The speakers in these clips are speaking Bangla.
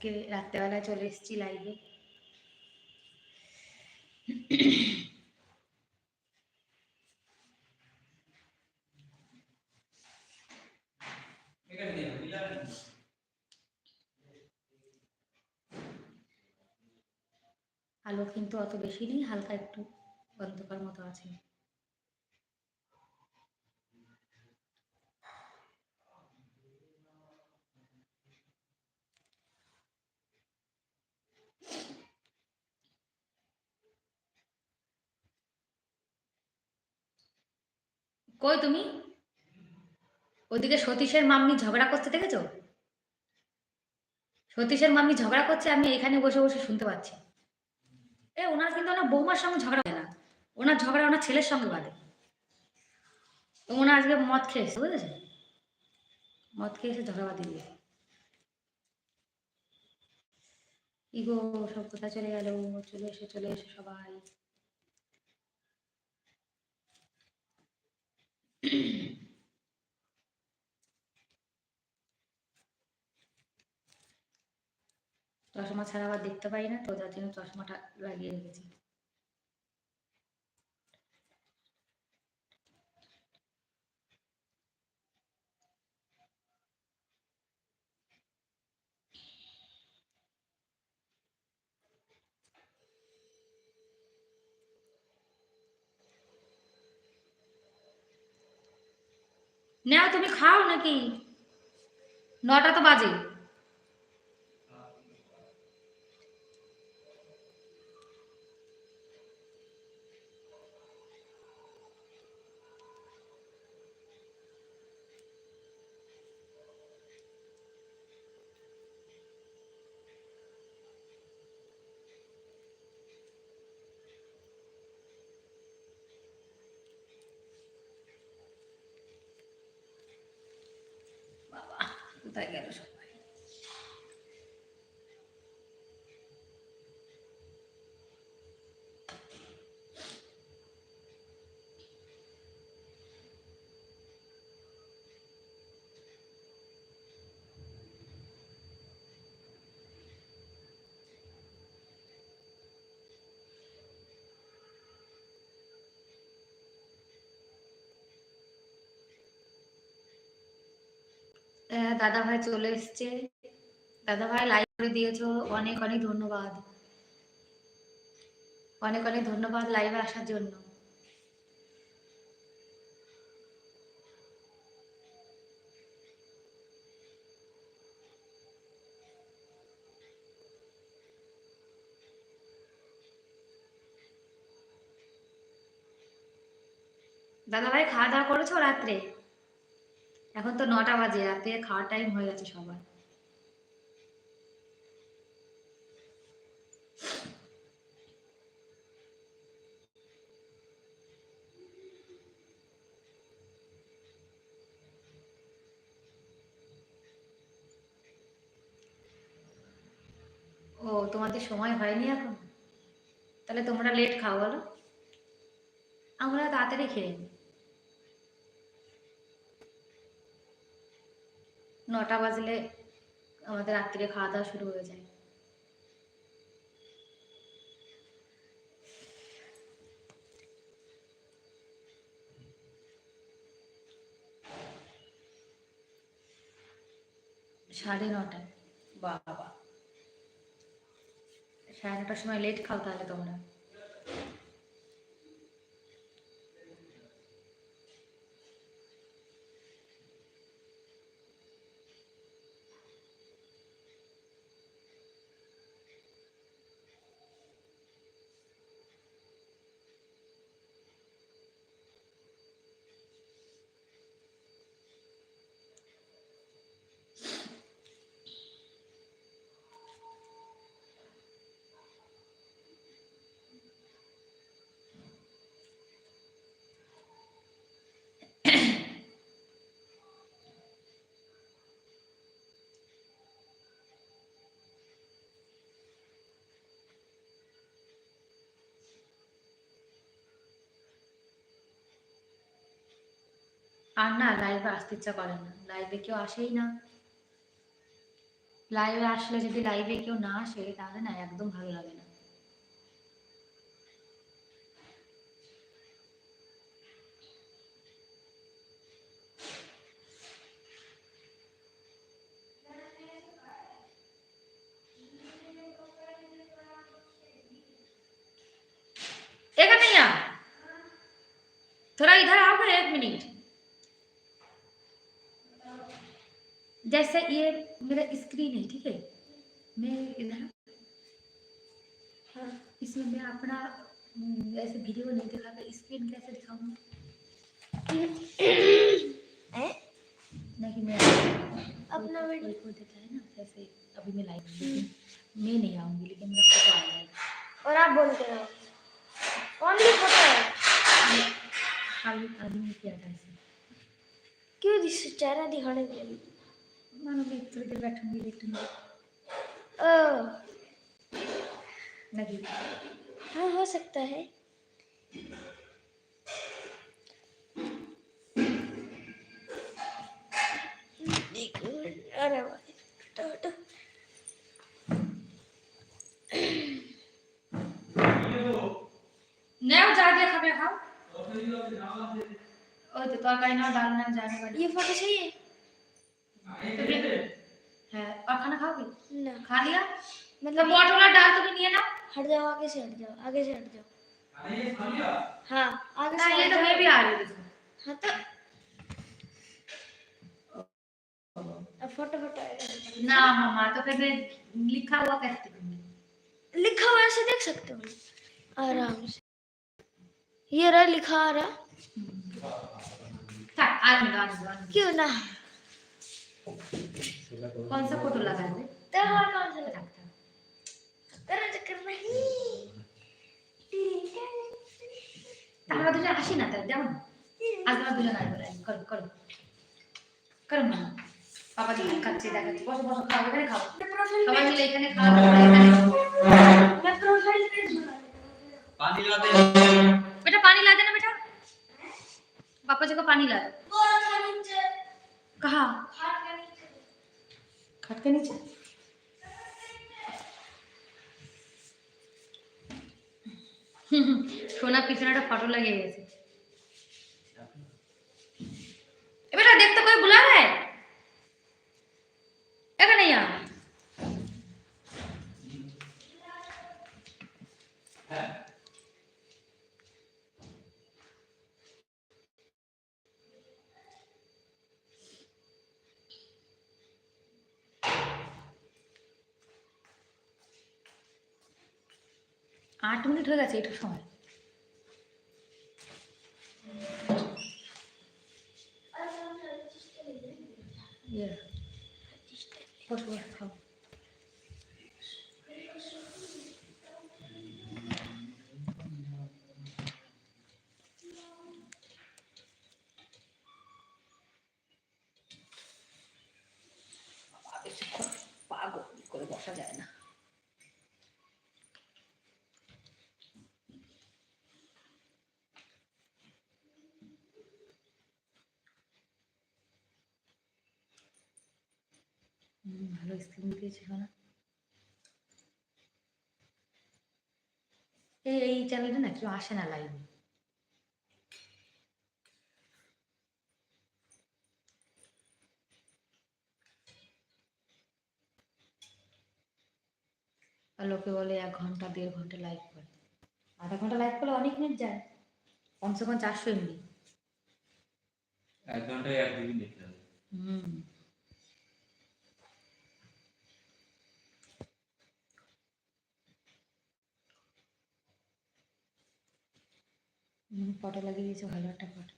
আজকে রাত্রেবেলায় চলে এসেছি লাইভে আলো কিন্তু অত বেশি নেই, হালকা একটু অন্ধকার মতো আছে। কই তুমি? ওদিকে সতীশের মাম্মি ঝগড়া করতে দেখেছ? সতীশের মাম্মি ঝগড়া করছে, আমি এখানে বসে বসে শুনতে পাচ্ছি। এ, ওনার কিন্তু ওনার বৌমার সঙ্গে ঝগড়া হয় না। ওনার ঝগড়া ওনার ছেলের সঙ্গে বাঁধে। ওনার আজকে মদ খেয়ে এসছে, বুঝেছে? মদ খেয়ে এসে ঝগড়া বাঁধিয়ে দিয়েছে। ইগো, সব কোথায় চলে গেল, চলে এসে চলে এসে সবাই। চশমা ছাড়া আবার দেখতে পাই না তো যার জন্য চশমাটা লাগিয়ে রেখেছি। নাও তুমি খাও নাকি? নটা তো বাজে বাবা কোথায় গেল দাদা ভাই চলে এসছে। দাদা ভাই লাইভ করে দিয়েছ। অনেক অনেক ধন্যবাদ। অনেক অনেক ধন্যবাদ লাইভে আসার জন্য। দাদা ভাই, খাওয়া দাওয়া করেছ রাত্রে? এখন তো নটা বাজে, রাতে খাওয়ার টাইম হয়ে গেছে সবার। ও, তোমাদের সময় হয়নি এখন? তাহলে তোমরা লেট খাও, বলো। আমরা তাড়াতাড়ি খেয়ে নিই। নটা বাজলে আমাদের রাত্রিরে খাওয়া দাওয়া শুরু হয়ে যায়। সাড়ে নটায়। বাবা। সাড়ে নটার সময় লেট খাও তাহলে তোমরা। আর না লাইভে আসতে ইচ্ছা করে না। লাইভে কেউ আসেই না। লাইভে আসলে যদি লাইভে কেউ না আসে, তাহলে না, একদম ভালো লাগে इसमें मैं अपना हम्म, ऐसे वीडियो नहीं दिखाता स्क्रीन कैसे दिखाऊँगा नहीं मैं अपना वीडियो को देता है ना जैसे अभी मैं लाइव लेकिन मैं नहीं आऊँगी लेकिन मेरा फ़ोटो आ जाएगा। और आप बोलते रहो ओनली फ़ोटो है? आदमी किया था इसे क्यों दिस चेहरा दिखाने के लिए? मानो मैं थोड़ी देर बैठूँगी देखूँगी ओ। नहीं। हाँ हो सकता है। अरे हाँ। ओ तो तो कहीं ना जाने वाली। ये फ़ोटो सही है तो है और खाना खाओगे? ना। खा लिया? मतलब तो बॉटल और डाल तुम्हें लिए ना? हट जाओ आगे से हट जाओ आगे से हट जाओ। हाँ आगे से ये तो मैं भी आ रही हूँ। हाँ तो अब फ़ोटो फ़ोटो ना मामा तो फिर मैं लिखा हुआ कैसे तुमने लिखा हुआ ऐसे देख सकते हो? आराम से। ये रहा लिखा आ रहा। tak आने दो आने दो क्यों ना? कौन सा फ़ोटो लगा है तेरा कौन सा लगा नहीं আমরা দুজন আসি না তাই যেমন আজ আমরা দুজন আসবো লাইভ করো করো করো না বাবা দিকে খাচ্ছে দেখাচ্ছি বসো বসো খাও এখানে খাও সবাই মিলে এখানে খাওয়া দাওয়া করে এখানে मैं प्रोफाइल पेज बना पानी लाते बेटा पानी ला देना बेटा पापा जी को पानी ला दो वो रखा नीचे कहा खाट का नीचे সোনা পিছনে একটা ফটো लगे গেছে ए बेटा देख तो कोई बुला रहा है एका नहीं आ আট মিনিট হয়ে গেছে একটু সময় ইয়ে বসো বসো খাও পাগল করে বসা যায় না হুম, ভালো স্ক্রিন দিয়েছিল না এই এই চ্যানেলটা না কেউ আসে না লাইভে আর লোকে বলে এক ঘণ্টা দেড় ঘণ্টা লাইভ করে। আধা ঘণ্টা লাইভ করলে অনেক নেট যায়। কমসে কম চারশো এমনি। এক ঘন্টায় এক দেখতে হবে হুম। ফটো লাগিয়ে দিয়েছে ভালো একটা ফটো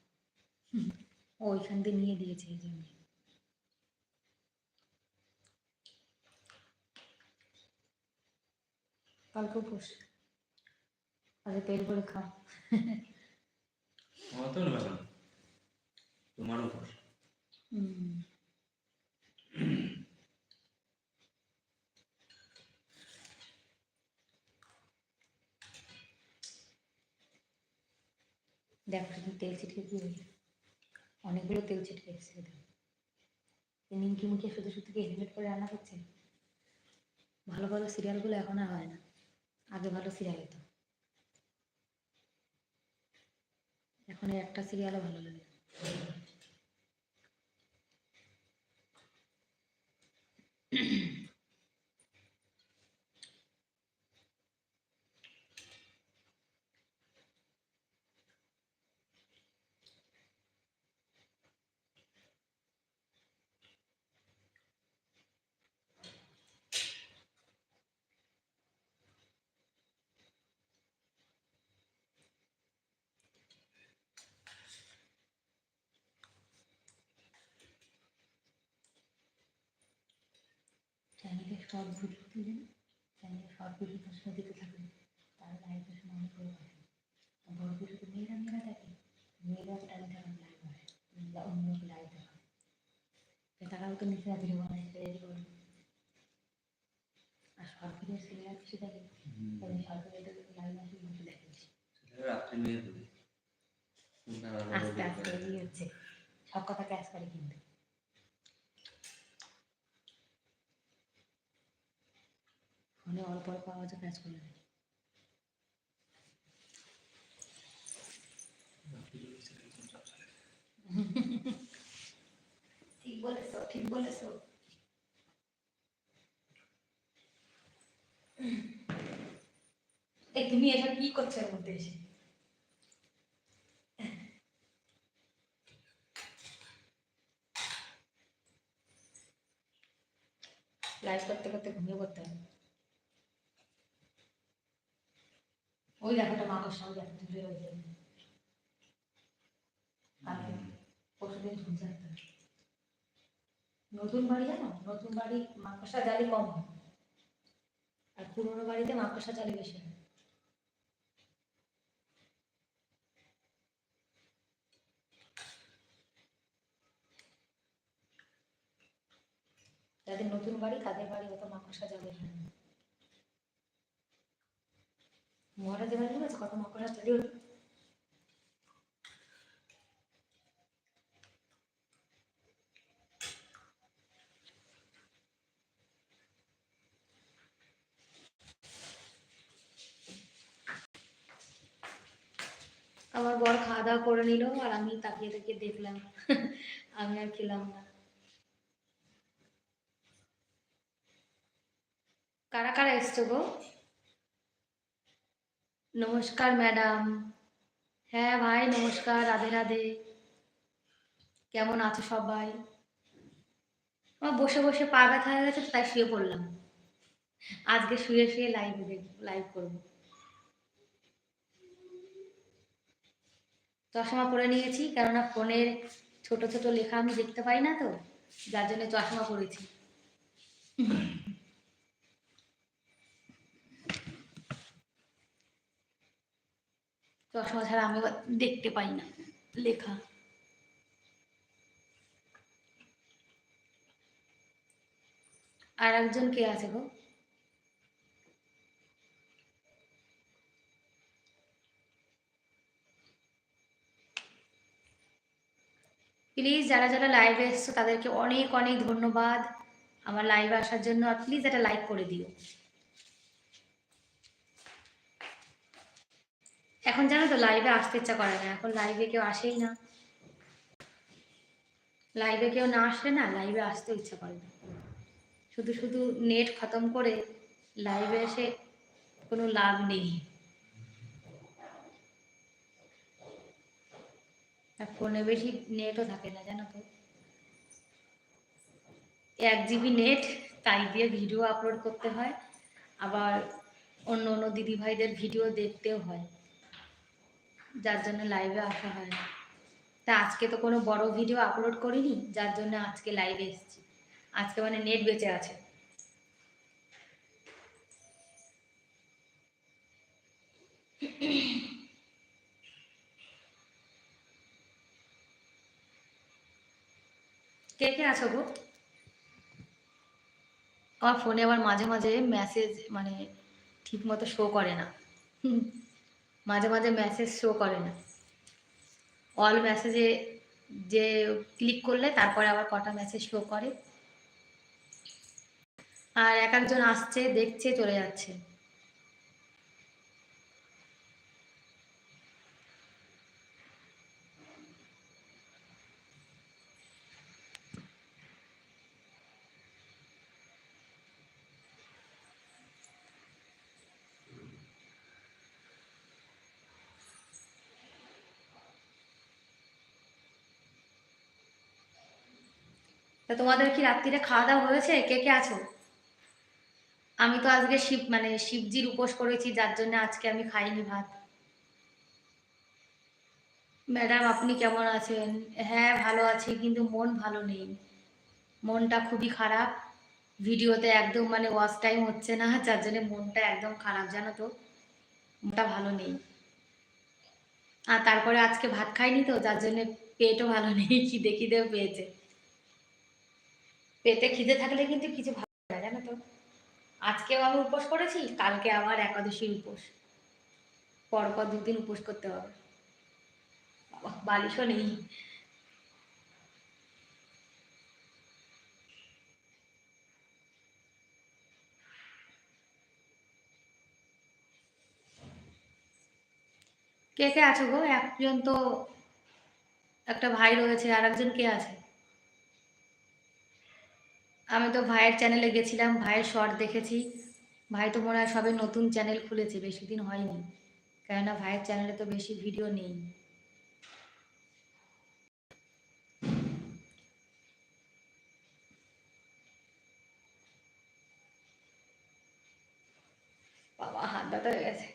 ও ওইখান দিয়ে নিয়ে দিয়েছে এই জন্য কালকে উপোস। আজ পেট করে খাও। তোমার উপর হুম দেখো, শুধু তেল ছিটকে কি হয়েছে? অনেকগুলো তেল ছিটকে এসেছে নিমকি মুখে শুধু শুধু কি হেলমেট করে রান্না করছে? ভালো ভালো সিরিয়ালগুলো এখন আর হয় না। আগে ভালো সিরিয়াল হতো। এখন একটা সিরিয়ালও ভালো লাগে। দিলে চ্যানেলে শর্ট ভিডিও প্রশ্ন দিতে থাকবে তার সময় অনেক বড় পাবে আর বড় ভিডিও তো মেয়েরা মেয়েরা দেখে মেয়েরা টাইম টাইম লাইভ হয় অন্য লাইভ দেখা তারাও তো নিজেরা ভিডিও বানায় করবে আর ভিডিও সিরিয়াল কিছু দেখে ভিডিও লাইভ আসে বসে দেখে বেশি। সেটা রাত্রে মেয়ে দেবে আস্তে আস্তে এগিয়ে হচ্ছে সব কথা ক্যাচ করে কিন্তু। ফোনে অল্প অল্প আওয়াজও ক্যাচ করে নেয় ঠিক বলেছ ঠিক বলেছ। এই তুমি এসব কি করছ মধ্যে এসে? লাইভ করতে করতে ঘুমিয়ে পড়তে হবে। ওই দেখো একটা মাকড় সঙ্গে দেখো দূরে রয়েছে কালকে পরশুদিন নতুন বাড়ি জানো? নতুন বাড়ি মাকড়সা জালি কম হয়। আর পুরোনো বাড়িতে মাকড়সা জালি বেশি হয়। যাদের নতুন বাড়ি, তাদের বাড়ি অত মাকড়সা জালি হয় না মহারাজের বাড়ি আছে, কত মাকড়সা জালি হতো আমার বর খাওয়া দাওয়া করে নিল আর আমি তাকিয়ে তাকিয়ে দেখলাম, আমি আর খেলাম না। কারা কারা এসছো গো? নমস্কার, ম্যাডাম। হ্যাঁ ভাই, নমস্কার, রাধে রাধে। কেমন আছো সবাই? আমার বসে বসে পা ব্যথা হয়ে গেছে, তাই শুয়ে পড়লাম। আজকে শুয়ে শুয়ে লাইভ দেখব লাইভ করব। চশমা পরে নিয়েছি, কেননা ফোনের ছোট ছোট লেখা আমি দেখতে পাই না তো, যার জন্য চশমা পরেছি। চশমা ছাড়া আমি দেখতে পাই না। লেখা। আর একজন কে আছে গো? প্লিজ যারা যারা লাইভে এসছো, তাদেরকে অনেক অনেক ধন্যবাদ। আমার লাইভে আসার জন্য আর প্লিজ একটা লাইক করে দিও। এখন জানো তো লাইভে আসতে ইচ্ছা করে না। এখন লাইভে কেউ আসেই না। লাইভে কেউ না আসলে না লাইভে আসতে ইচ্ছা করে না। শুধু শুধু নেট খতম করে লাইভে এসে কোনো লাভ নেই। আর ফোনে বেশি নেটও থাকে না, জানো তো। এক জিবি নেট তাই দিয়ে ভিডিও আপলোড করতে হয়। আবার অন্য অন্য দিদি ভাইদের ভিডিও দেখতেও হয়। যার জন্য লাইভে আসা হয় তা আজকে তো কোনো বড় ভিডিও আপলোড করিনি, যার জন্য আজকে লাইভে এসেছি। আজকে মানে নেট বেঁচে আছে। কে কে আছো গো? আমার ফোনে আবার মাঝে মাঝে মেসেজ মানে ঠিক মতো শো করে না। মাঝে মাঝে মেসেজ শো করে না। অল মেসেজে যে ক্লিক করলে তারপরে আবার কটা মেসেজ শো করে। আর এক একজন আসছে, দেখছে, চলে যাচ্ছে। তা তোমাদের কি রাত্রিরে খাওয়া দাওয়া হয়েছে? কে কে আছো? আমি তো আজকে শিব মানে শিবজির উপোস করেছি, যার জন্য আজকে আমি খাইনি ভাত। ম্যাডাম, আপনি কেমন আছেন? হ্যাঁ ভালো আছি, কিন্তু মন ভালো নেই। মনটা খুবই খারাপ। ভিডিওতে একদম মানে ওয়াচ টাইম হচ্ছে না, যার জন্য মনটা একদম খারাপ, জানো তো? মনটা ভালো নেই। আর তারপরে আজকে ভাত খাইনি তো, যার জন্য পেটও ভালো নেই, খিদে খিদেও পেয়েছে। পেটে খিদে থাকলে কিন্তু কিছু ভালো না, জানো তো। আজকেও আমি উপোস করেছি, কালকে আবার একাদশীর উপোস। পরপর দুদিন উপোস করতে হবে। বালিশও নেই। কে কে আছো গো? একজন তো একটা ভাই রয়েছে আর একজন কে আছে? আমি তো ভাইয়ের চ্যানেলে গেছিলাম, ভাইয়ের শর্ট দেখেছি। ভাই তো মনে হয় সবে নতুন চ্যানেল খুলেছে, বেশি দিন হয়নি। কেননা ভাইয়ের চ্যানেলে তো বেশি ভিডিও নেই। বাবা, হাত ব্যথা হয়ে গেছে।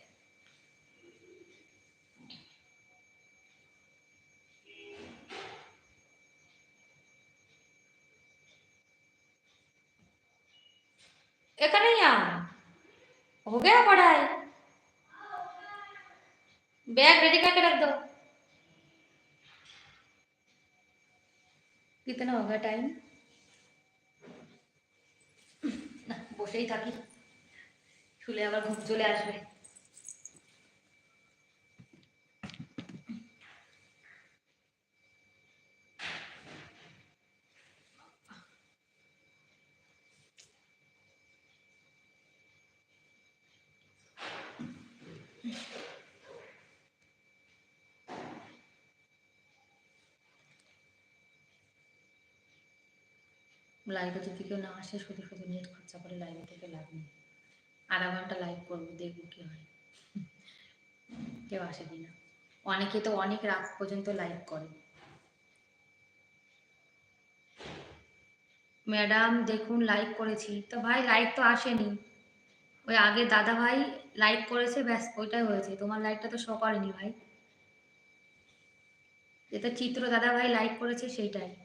आ हो गया पढ़ाई बैग रेडी करके रख दो कितना हो गया टाइम না বসেই থাকি শুলে আবার ঘুম চলে আসবে লাইভে যদি কেউ না আসে, শুধু শুধু নেট খরচা করে লাইভে থেকে লাভ নেই। আধা ঘণ্টা লাইভ করব, দেখব কি হয়। কেউ আসে কিনা অনেকে তো অনেক রাত পর্যন্ত লাইভ করে। ম্যাডাম দেখুন লাইভ করেছি। তো ভাই লাইভ তো আসেনি। ওই আগে দাদা ভাই লাইভ করেছে, ব্যাস, ওইটাই হয়েছে। তোমার লাইভটা তো শো করেনি ভাই। যেটা চিত্র দাদা ভাই লাইভ করেছে, সেইটাই।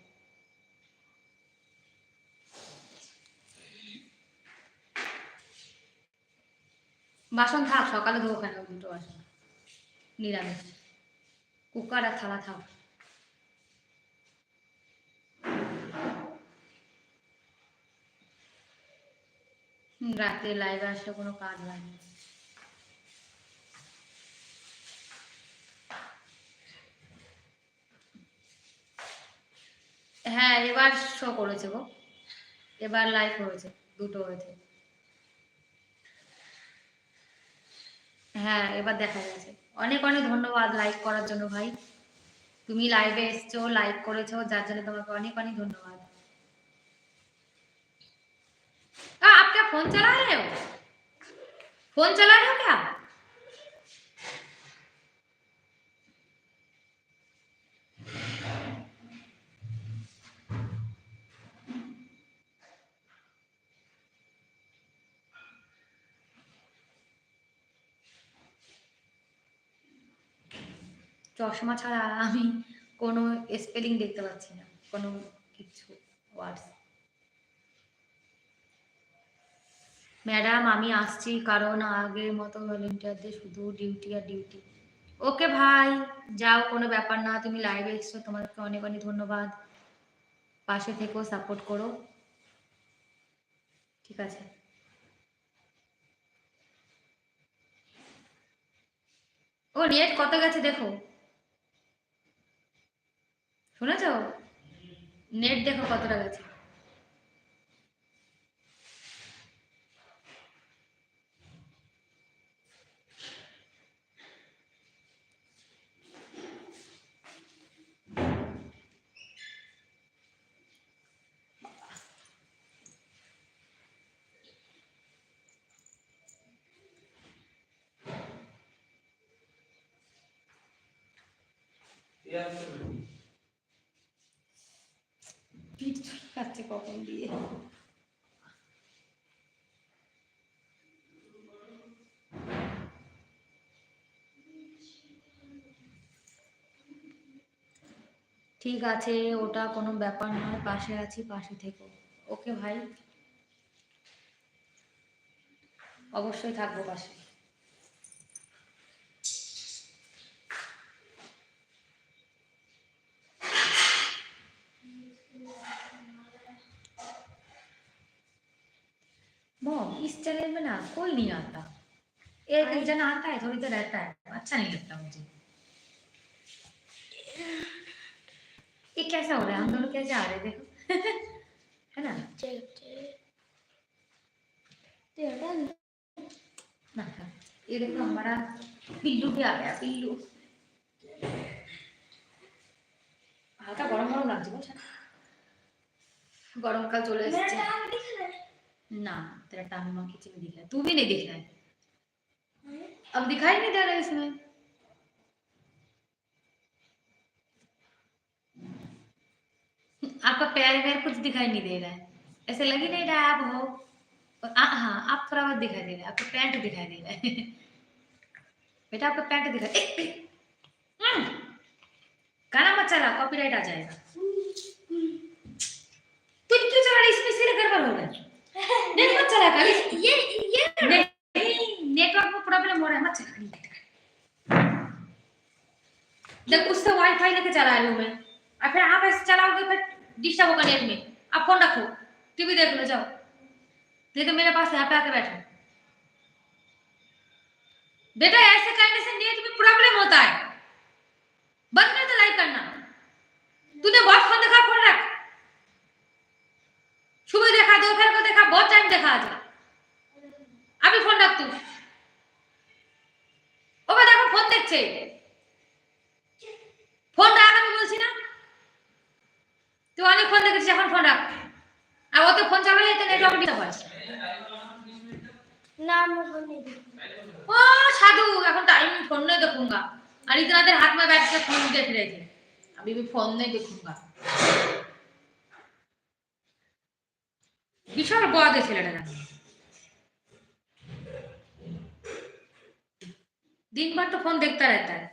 বাসন থাক, সকালে ধোবো কেন? দুটো বাসন। নিরামিষ। কুকার আর থালা থাক। রাতে লাইভে আসলে কোনো কাজ হয় না। হ্যাঁ এবার শো করেছে গো। এবার লাইভ হয়েছে, দুটো হয়েছে। হ্যাঁ এবার দেখা গেছে অনেক অনেক ধন্যবাদ লাইক করার জন্য ভাই তুমি লাইভে এসছো লাইক করেছো যার জন্য তোমাকে অনেক অনেক ধন্যবাদ आ, आप क्या फोन चला रहे हो फोन चला रहे हो क्या চশমা ছাড়া আমি কোনো স্পেলিং দেখতে পাচ্ছি না, কোনো কিছু ওয়ার্ডস ম্যাডাম আমি আসছি কারণ আগের মতো ভলেন্টিয়ারদের শুধু ডিউটি আর ডিউটি ওকে ভাই, যাও, কোনো ব্যাপার না, তুমি লাইভে এসছো তোমাকে অনেক অনেক ধন্যবাদ। পাশে থেকেও সাপোর্ট করো। ঠিক আছে। ও নেট কত গেছে দেখো? শুনেছ নেট দেখো কতটা গেছে Yeah, absolutely. কখন দিয়ে ঠিক আছে, ওটা কোনো ব্যাপার নয়, পাশে আছি, পাশে থেকো। ওকে ভাই? অবশ্যই থাকব পাশে। मॉम इस चैनल में ना कोई नहीं आता एक एक जना आता है थोड़ी देर रहता है अच्छा नहीं लगता मुझे ये कैसा हो रहा है हम दोनों कैसे आ रहे हैं देखो है ना चेक चेक ते हटा दे ना ना। ये देखो हमारा पिल्लू भी आ गया पिल्लू হালকা গরম গরম লাগছে বুঝছেন গরমকাল চলে मेरा এসেছে टांग दिख रहा है ना तेरा टांग माँ किचन में दिख रहा है। तू भी नहीं दिख रहा है। अब दिखाई नहीं दे रहा है इसमें। आपका पैर वैर कुछ दिखाई नहीं दे रहा है। ऐसे लग ही नहीं रहा है आप हो। और आ, हाँ आप थोड़ा बहुत दिखाई दे रहा है। आपका पैंट दिखाई दे रहा है। बेटा आपका पैंट दिखाई हम्म, गाना मत चला कॉपीराइट आ जाएगा। तू क्यों चला रहा? इसमें सिर गड़बड़ हो रहा नहीं मत चला कर ये ये नहीं नेटवर्क में प्रॉब्लम हो रहा है मत चला नहीं देख उससे वाईफाई लेके चला रही हूँ मैं। और फिर आप ऐसे चलाओगे फिर डिस्टर्ब होगा नेट में। आप फ़ोन रखो टीवी देख लो जाओ। लेकिन मेरे पास यहाँ पे आके बैठो। बेटा ऐसे करने से नेट में प्रॉब्लम होता है। बंद कर दो लाइक करना। तूने बहुत খাওয়া যায়। আমি ফোন রাখ তুই ওবা দেখো ফোন দেখছে। ফোন রাখ আমি বলছি না। তুই অনেক ফোন দেখেছিস এখন ফোন ডাক আর অত ফোন চালালে তো নেটওয়ার্ক ডিস্টার্ব হয় ও সাধু এখন টাইম ফোন নেই দেখুন আর ইতনাদের হাত মা ব্যাটকে ফোন দেখে রেখে আমি ফোন নেই দেখুন বিশাল বদ এই ছেলেটা জানো दिन भर तो फोन देखता रहता है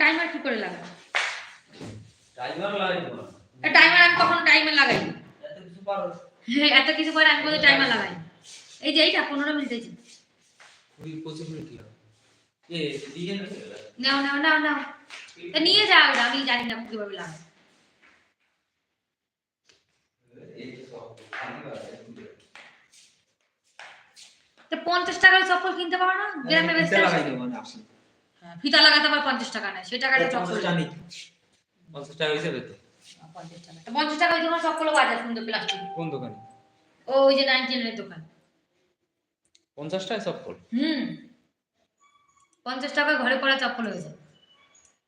টাইমার কি করে লাগাবো টাইমার লাগাই দেবো না। টাইমার আমি কখনো টাইমার লাগাই না। এত কিছু পারো এত কিছু করে আমি বলতে টাইমার লাগাই না। এই যে এইটা পনেরো মিনিট হয়েছে কুড়ি পঁচিশ মিনিট কি হবে? এ দিয়ে না নাও নাও নাও নাও তা নিয়ে যাও এটা আমি জানি না কিভাবে লাগাই পঞ্চাশ টাকার চপ্পল কিনতে পারো না? গ্রামে বেচতে ফিতা না আপনি হ্যাঁ, ফিতা লাগাতে আবার পঞ্চাশ টাকা নেয় সে টাকাটা চপ্পল। টাকা নিই পঞ্চাশ টাকা হিসেবে তো পঞ্চাশ টাকা ওই বাজার প্লাস্টিক কোন দোকানে? ওই যে নাইনটিনের দোকান। পঞ্চাশ টাকা চপ্পল? হুম। পঞ্চাশ টাকা ঘরে পড়া চপ্পল হয়েছে।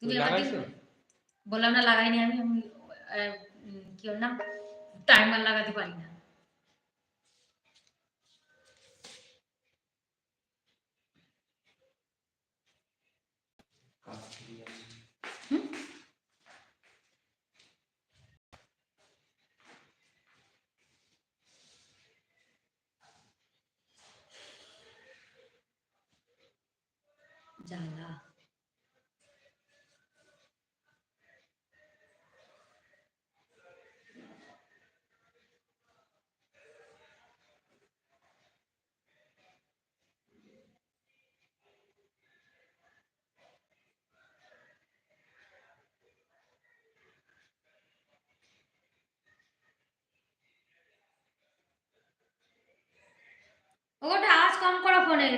তুমি বললাম না লাগাইনি আমি কি নাম? টাইমার লাগাতে পারি না। জ্বালা ওটা আওয়াজ কম করো ফোনের।